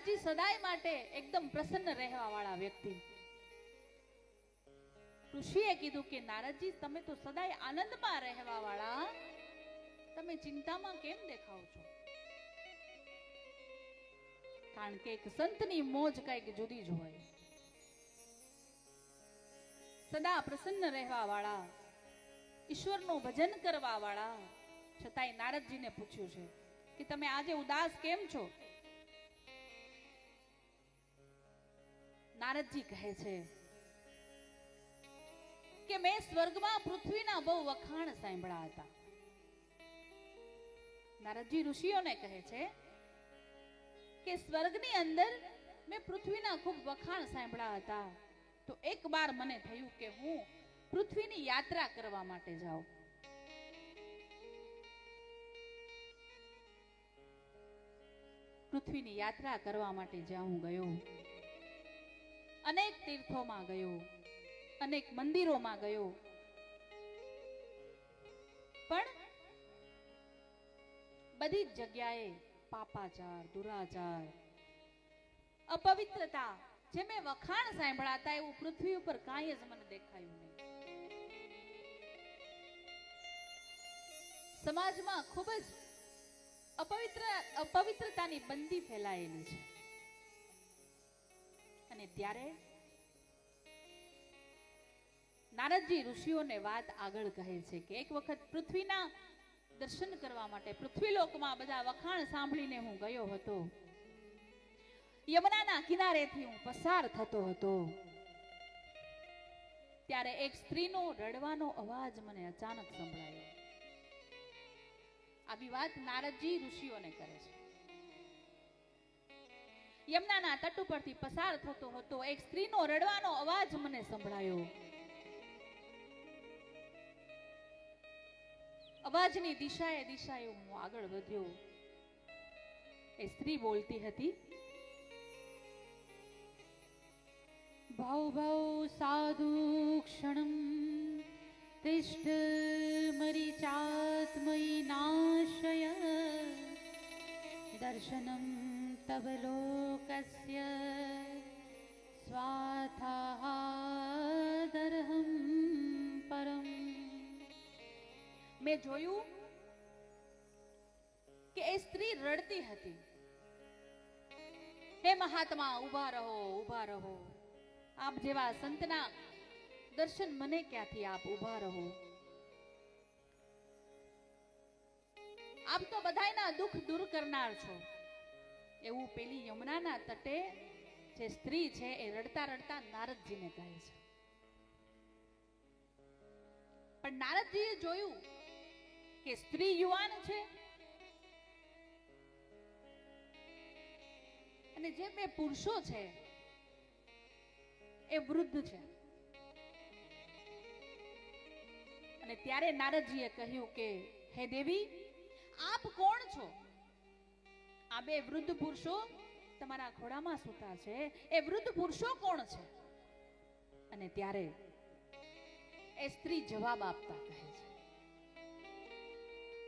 નારદજી સદાય માટે એકદમ પ્રસન્ન રહેવા વાળા વ્યક્તિ. ઋષિએ કીધું કે, નારદજી, તમે તો સદાય આનંદમાં રહેવા વાળા તમે ચિંતામાં કેમ દેખાવ છો? કારણ કે એક સંતની મોજ કંઈક જુદી જ હોય. સદા પ્રસન્ન રહેવા વાળા ઈશ્વરનું ભજન કરવા વાળા છતાંય નારદજીને પૂછ્યું છે કે, તમે આજે ઉદાસ કેમ છો? નારદજી કહે છે કે મેં સ્વર્ગમાં પૃથ્વીના બહુ વખાણ સાંભળ્યા હતા. નારદજી ઋષિઓને કહે છે કે સ્વર્ગની અંદર મેં પૃથ્વીના ખૂબ વખાણ સાંભળ્યા હતા. તો એક વાર મને થયું કે હું પૃથ્વીની યાત્રા કરવા માટે જાઉં. પૃથ્વીની યાત્રા કરવા માટે જ્યાં હું ગયો અનેક તીર્થોમાં ગયો, અનેક મંદિરોમાં ગયો. પણ બધી જ જગ્યાએ પાપાચાર, દુરાચાર, અપવિત્રતા જે મેં વખાણ સાંભળાતા એવું પૃથ્વી ઉપર કાંઈ જ મને દેખાયું નહીં. સમાજમાં ખૂબ જ અપવિત્ર, અપવિત્રતાની બંદી ફેલાયેલી છે. અને ત્યારે નારદજી ઋષિઓને વાત આગળ કહે છે કે એક વખત પૃથ્વીના દર્શન કરવા માટે પૃથ્વીલોકમાં બધા વખાણ સાંભળીને હું ગયો હતો. યમુનાના કિનારેથી હું પસાર થતો હતો. ત્યારે એક સ્ત્રીનો રડવાનો અવાજ મને અચાનક સંભળાયો. આવી વાત નારદજી ઋષિઓને કરે છે. યમુનાના તટ ઉપરથી પસાર થતો હતો. એક સ્ત્રીનો રડવાનો અવાજ મને સંભળાયો. અવાજની દિશાએ દિશાએ હું આગળ વધ્યો. એ સ્ત્રી બોલતી હતી ભાવ ભાવ સાધુ ક્ષણમ તિષ્ઠ મરીચાત્મયી નાશય, દર્શનમ તવ લોકસ્ય સ્વાથાદરહમ મેં જોયું કે એ સ્ત્રી રડતી હતી હે મહાત્મા ઊભા રહો ઊભા રહો આપ જેવા સંતના દર્શન મને ક્યાંથી આપ ઊભા રહો આપ તો બધાયના દુઃખ દૂર કરનાર છો એવું પેલી યમુનાના તટે જે સ્ત્રી છે એ રડતા રડતા નારદજીને કહે છે. પણ નારદજીએ જોયું કે સ્ત્રી યુવાન છે. અને જે બે પુરુષો છે એ વૃદ્ધ છે. અને ત્યારે નારદજીએ કહ્યું કે, હે દેવી, આપ કોણ છો? આ બે વૃદ્ધ પુરુષો તમારા ઘોડામાં સૂતા છે. એ વૃદ્ધ પુરુષો કોણ છે? અને ત્યારે એ સ્ત્રી જવાબ આપતા કહે છે.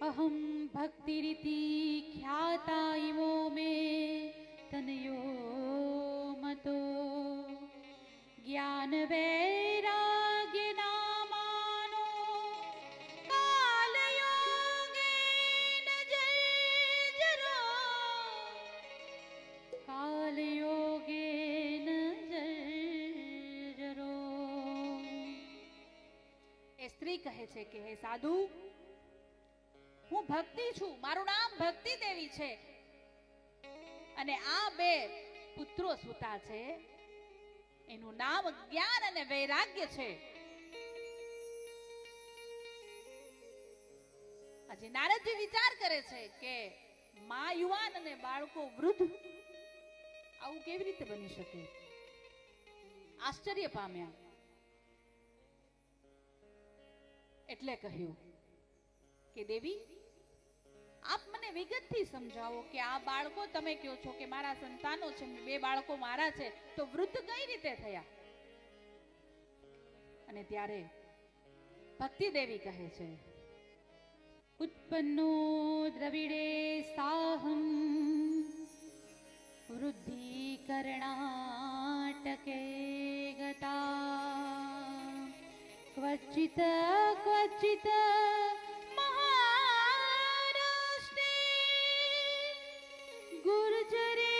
અહમ ભક્તિરીતિ ખ્યાતા ઇમો મે તનયો મતો. જ્ઞાન વૈરાગ્ય સ્ત્રી કહે છે કે, હે સાધુ, હું ભક્તિ છું. મારું નામ ભક્તિ દેવી છે. અને આ બે પુત્રો સુતા છે. એનું નામ જ્ઞાન અને વૈરાગ્ય છે. આજે નારદજી વિચાર કરે છે કે, મા યુવાન અને બાળકો વૃદ્ધ, આવું કેવી રીતે બની શકે? આશ્ચર્ય પામ્યા. એટલે કહ્યું કે દેવી, આપ મને વિગતથી સમજાવો કે આ બાળકો તમે કહો છો કે મારા સંતાનો છે બે બાળકો મારા છે, તો વૃદ્ધ કઈ રીતે થયા? અને ત્યારે ભક્તિ દેવી કહે છે, ઉત્પન્નો દ્રવિડે સાહમ વૃદ્ધિ કર્ણાટકે ક્વચિત ક્વચિત મહારાષ્ટ્રે ગુર્જરે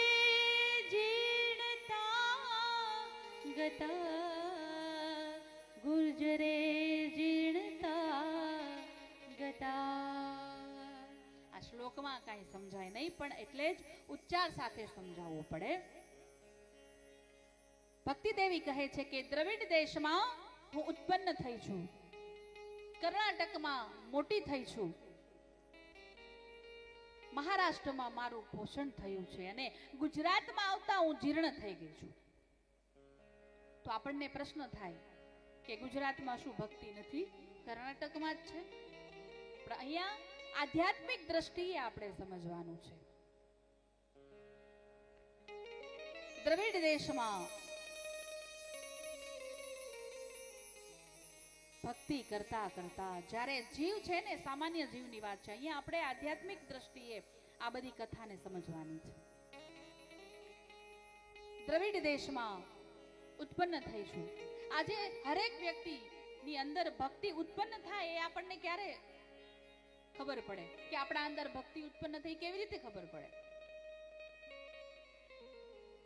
જીર્ણતા ગતા ગુર્જરે જીર્ણતા ગતા આ શ્લોકમાં કાંઈ સમજાય નહીં, પણ એટલે જ ઉચ્ચાર સાથે સમજાવવું પડે. ભક્તિ દેવી કહે છે કે દ્રવિડ દેશમાં હું ઉત્પન્ન થઈ છું. કર્ણાટકમાં મોટી થઈ છું. મહારાષ્ટ્રમાં મારું પોષણ થયું છે અને ગુજરાતમાં આવતા હું જીર્ણ થઈ ગઈ છું. તો આપણને પ્રશ્ન થાય કે ગુજરાતમાં શું ભક્તિ નથી? કર્ણાટકમાં જ છે. પણ અહીંયા આધ્યાત્મિક દ્રષ્ટિએ આપણે સમજવાનું છે. દ્રવિડ દેશમાં ભક્તિ કરતા કરતા. જ્યારે જીવ છે ને, સામાન્ય જીવની વાત છે. અહીંયા આપણે આધ્યાત્મિક દ્રષ્ટિએ આ બધી કથાને સમજવાની છે. દ્રવિડ દેશમાં ઉત્પન્ન થઈશું આજે હરેક વ્યક્તિની અંદર ભક્તિ ઉત્પન્ન થાય એ આપણને ક્યારે ખબર પડે? કે આપણા અંદર ભક્તિ ઉત્પન્ન થઈ કેવી રીતે ખબર પડે?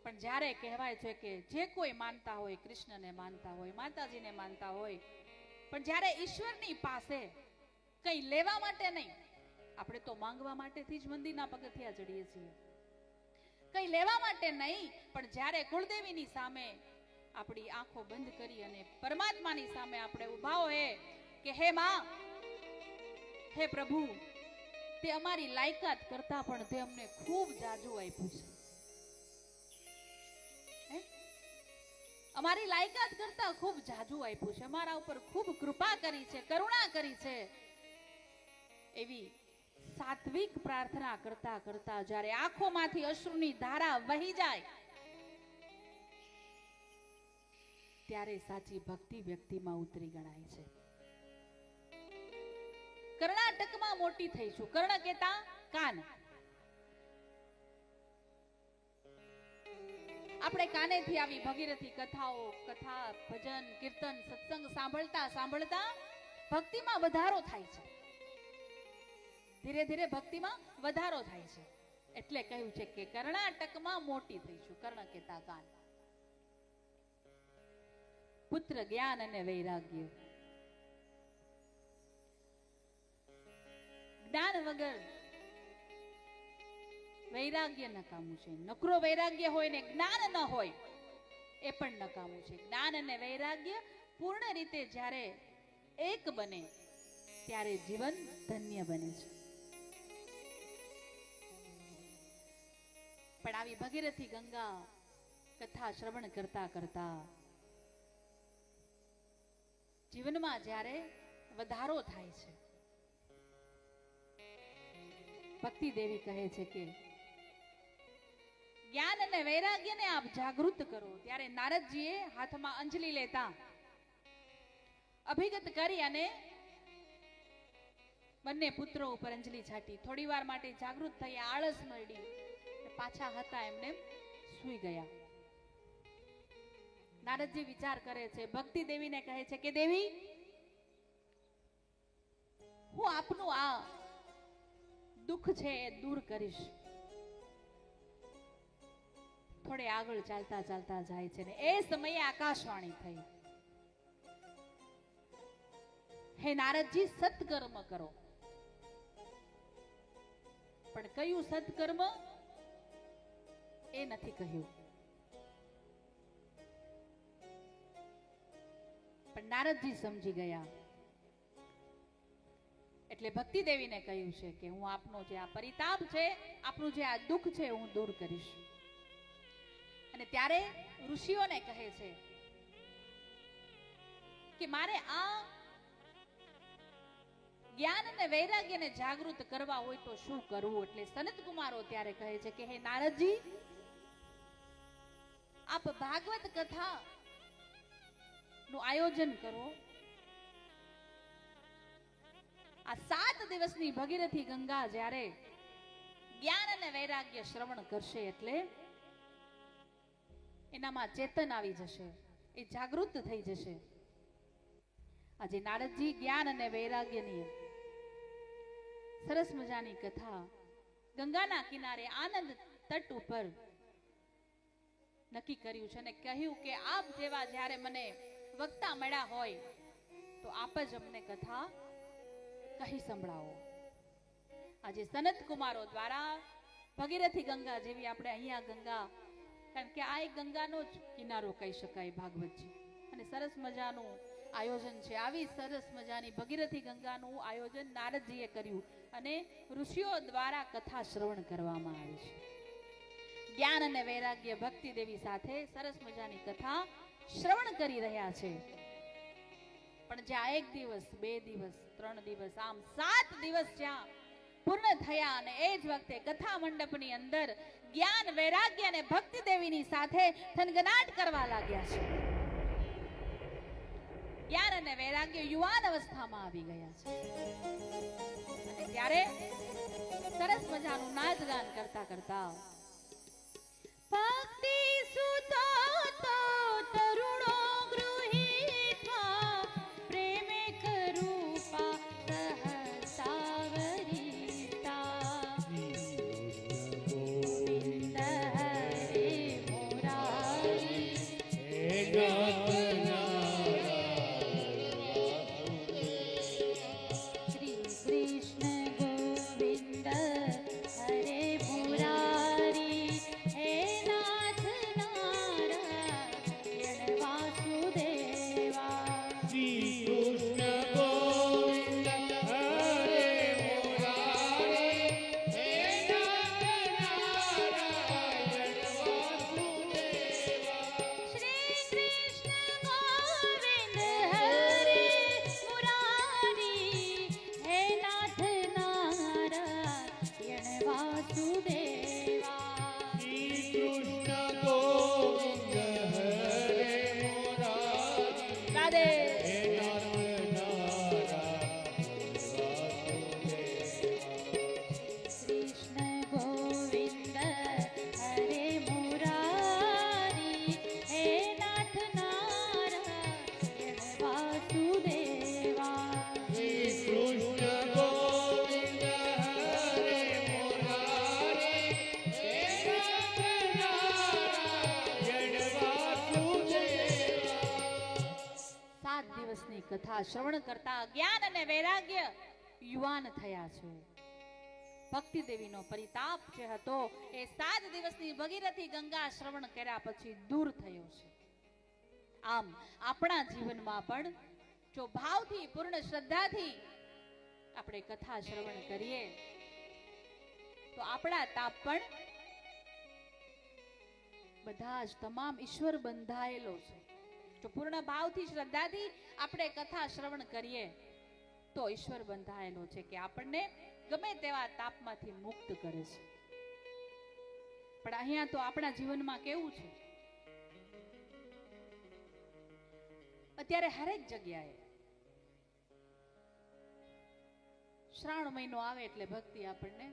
પણ જ્યારે કહેવાય છે કે જે કોઈ માનતા હોય, કૃષ્ણને માનતા હોય, માતાજીને માનતા હોય પણ જ્યારે ઈશ્વરની પાસે કંઈ લેવા માટે નહીં, આપણે તો માંગવા માટેથી જ મંદિરના પગથિયા ચડીએ છીએ. કંઈ લેવા માટે નહીં, પણ જ્યારે કુળદેવીની સામે આપણી આંખો બંધ કરી અને પરમાત્માની સામે આપણે ઊભા હોય કે હે માં, હે પ્રભુ, તે અમારી લાયકાત કરતા પણ તે અમને ખૂબ જાજુ આપ્યું છે. અમારી લાયકાત કરતા ખૂબ જાજુ આપ્યું છે. અમારા ઉપર ખૂબ કૃપા કરી છે, કરુણા કરી છે. એવી સાત્વિક પ્રાર્થના કરતા કરતા જ્યારે આંખોમાંથી અશ્રુની ધારા વહી જાય, ત્યારે સાચી ભક્તિ વ્યક્તિમાં ઉતરી ગણાય છે. કર્ણાટકમાં મોટી થઈ છું. કર્ણ કેતા કાન. આપણે કાનેથી આવી ભગીરથી કથાઓ, કથા, ભજન, કીર્તન, સત્સંગ સાંભળતા સાંભળતા ભક્તિમાં વધારો થાય છે. ધીરે ધીરે ભક્તિમાં વધારો થાય છે. એટલે કહ્યું છે કે કર્ણાટકમાં મોટી થઈ છું, કર્ણ કેતા કાન પુત્ર જ્ઞાન અને વૈરાગ્ય. જ્ઞાન વગર વૈરાગ્ય નકામું છે. નકરો વૈરાગ્ય હોય ને જ્ઞાન ન હોય, એ પણ નકામું છે. જ્ઞાન અને વૈરાગ્ય પૂર્ણ રીતે જ્યારે એક બને, ત્યારે જીવન ધન્ય બને છે. પણ આવી ભગીરથી ગંગા કથા શ્રવણ કરતા કરતા જીવનમાં જ્યારે વધારો થાય છે. ભક્તિ દેવી કહે છે કે જ્ઞાન અને વૈરાગ્યને આપ જાગૃત કરો. ત્યારે નારદજીએ હાથમાં અંજલિ લેતા અભિગત કરી અને બંને પુત્રો ઉપર અંજલિ છાટી. થોડી વાર માટે જાગૃત થઈ આળસ મળી પાછા હતા એમને સૂઈ ગયા. નારદજી વિચાર કરે છે, ભક્તિ દેવીને કહે છે કે, દેવી, હું આપનું આ દુઃખ છે એ દૂર કરીશ. થોડે આગળ ચાલતા ચાલતા જાય છે ને એ સમયે આકાશવાણી થઈ. હે નારદજી સત્કર્મ કરો. પણ કયું સત્કર્મ એ નથી કહ્યું. પણ નારદજી સમજી ગયા. એટલે ભક્તિ દેવીને કહ્યું છે કે હું આપનો જે આ પરિતાપ છે, આપનું જે આ દુઃખ છે, હું દૂર કરીશ. અને ત્યારે ઋષિઓને કહે છે કે મારે આ જ્ઞાન અને વૈરાગ્યને જાગૃત કરવા હોય તો શું કરવું? એટલે સનત કુમારો ત્યારે કહે છે કે, હે નારદજી, આપ ભાગવત કથા નું આયોજન કરો. આ સાત દિવસની ભગીરથી ગંગા જ્યારે જ્ઞાન અને વૈરાગ્ય શ્રવણ કરશે એટલે એનામાં ચેતન આવી જશે. એ જાગૃત થઈ જશે. આજે નારદજી જ્ઞાન અને વૈરાગ્યની સરસ મજાની કથા ગંગાના કિનારે આનંદ તટ ઉપર નક્કી કર્યું છે અને કહ્યું કે આપ જેવા જ્યારે મને વક્તા મળ્યા હોય, તો આપ જ અમને કથા કહી સંભળાવો. આજે સનત કુમારો દ્વારા ભગીરથી ગંગા જેવી આપણે અહીંયા ગંગા કારણ કે આ એક ગંગાનો જ કિનારો કહી શકાય ભાગવતજી અને સરસ મજાનું આયોજન છે. આવી સરસ મજાની ભગીરથી ગંગાનું આયોજન નારદજીએ કર્યું અને ઋષિઓ દ્વારા કથા શ્રવણ કરવામાં આવી છે. જ્ઞાન અને વૈરાગ્ય ભક્તિ દેવી સાથે સરસ મજાની કથા શ્રવણ કરી રહ્યા છે. પણ જ્યાં એક દિવસ, બે દિવસ, ત્રણ દિવસ, આમ સાત દિવસ જ્યાં પૂર્ણ થયા અને એ જ વખતે કથા મંડપની અંદર જ્ઞાન, વૈરાગ્ય અને ભક્તિ દેવીની સાથે થનગનાટ કરવા લાગ્યા છે. જ્ઞાન અને વૈરાગ્ય યુવાન અવસ્થામાં આવી ગયા છે. ત્યારે સરસ મજાનું નાચ ગાન કરતા કરતા ભક્તિ સાત દિવસની કથા શ્રવણ કરતા જ્ઞાન અને વૈરાગ્ય યુવાન થયા છે. ભક્તિ દેવીનો પરિતાપ જે હતો એ સાત દિવસની ભગીરથી ગંગા શ્રવણ કર્યા પછી દૂર થયો છે. આમ આપણા જીવનમાં પણ જો ભાવથી, પૂર્ણ શ્રદ્ધાથી આપણે કથા શ્રવણ કરીએ, તો આપણા તાપ પણ બધા જ તમામ ઈશ્વર બંધાયેલો છે. જો પૂર્ણ ભાવથી શ્રદ્ધાથી આપણે કથા શ્રવણ કરીએ. તો ઈશ્વર બંધાયેલો છે કે આપણને ગમે તેવા તાપમાંથી મુક્ત કરે છે. પણ અહીંયા તો આપણા જીવનમાં કેવું છે? અત્યારે હરેક જગ્યાએ શ્રાવણ મહિનો આવે એટલે ભક્તિ આપણને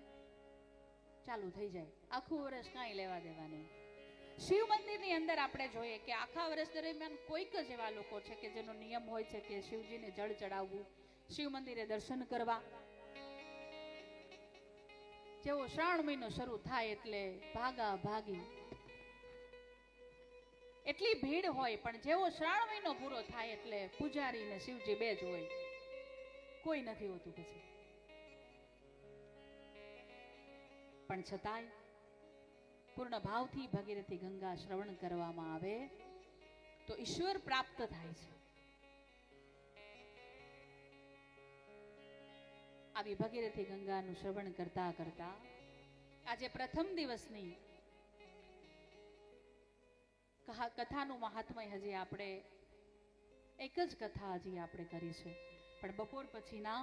ચાલુ થઈ જાય. આખું વર્ષ કાંઈ લેવા દેવા નહીં. શિવ મંદિરની અંદર આપણે જોઈએ કે આખા વર્ષ દરમિયાન કોઈક જ એવા લોકો છે કે જેનો નિયમ હોય છે કે શિવજીને જળ ચડાવવું શિવ મંદિરે દર્શન કરવા. જેવો શ્રાવણ મહિનો શરૂ થાય એટલે ભાગા ભાગી. એટલી ભીડ હોય, પણ જેવો શ્રાવણ મહિનો પૂરો થાય એટલે પૂજારી ને શિવજી બે જ હોય. કોઈ નથી હોતું પછી. પણ છતાંય પૂર્ણ ભાવથી ભગીરથી ગંગા શ્રવણ કરવામાં આવે તો ઈશ્વર પ્રાપ્ત થાય છે. આવી ભગીરથી ગંગાનું શ્રવણ કરતા કરતા આજે પ્રથમ દિવસની કથાનું મહાત્મય હજી આપણે એક જ કથા હજી આપણે કરી છે. પણ બપોર પછીના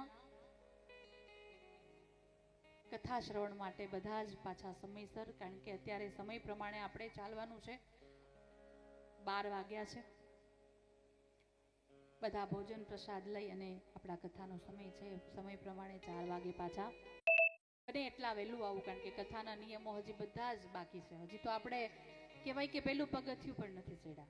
કથા શ્રવણ માટે બધા જ પાછા સમયસર, કારણ કે અત્યારે સમય પ્રમાણે આપણે ચાલવાનું છે. બાર વાગ્યા છે. બધા ભોજન પ્રસાદ લઈ અને આપણા કથાનો સમય છે. સમય પ્રમાણે ચાર વાગે પાછા. અને એટલા વહેલું આવું, કારણ કે કથાના નિયમો હજી બધા જ બાકી છે. હજી તો આપણે કહેવાય કે પેલું પગથિયું પણ નથી ચડ્યા.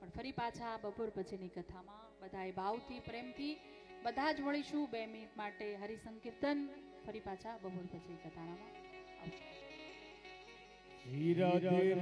પણ ફરી પાછા બપોર પછીની કથામાં બધાએ ભાવથી, પ્રેમથી બધા જ મળીશું બે મિનિટ માટે હરિસંકીર્તન. ફરી પાછા બહુ પછી કથાણામાં આવશે. રાધે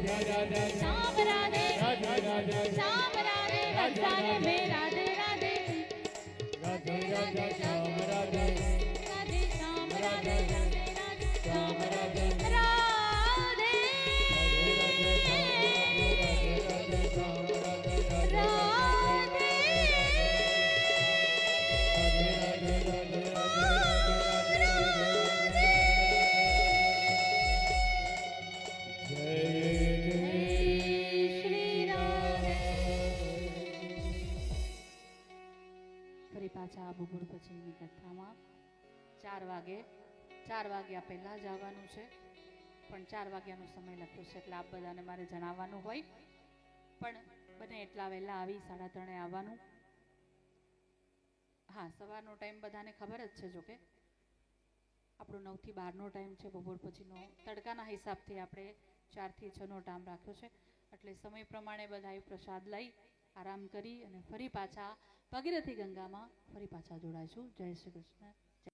राधे राधा राधा श्याम राधे राधा राधा श्याम राधे પાછા બપોર પછીની કથામાં ચાર વાગે, ચાર વાગ્યા પહેલાં જ છે. પણ ચાર વાગ્યાનો સમય લખ્યો છે એટલે આપ બધાને મારે જણાવવાનું હોય. પણ બને એટલા વહેલા આવી સાડા ત્રણે આવવાનું. હા, સવારનો ટાઈમ બધાને ખબર જ છે જોકે આપણો નવથી બારનો ટાઈમ છે બપોર પછીનો તડકાના હિસાબથી આપણે ચારથી છનો ટાઈમ રાખ્યો છે. એટલે સમય પ્રમાણે બધાએ પ્રસાદ લઈ, આરામ કરી અને ફરી પાછા ભગીરથી ગંગામાં ફરી પાછા જોડાઈશું. જય શ્રી કૃષ્ણ.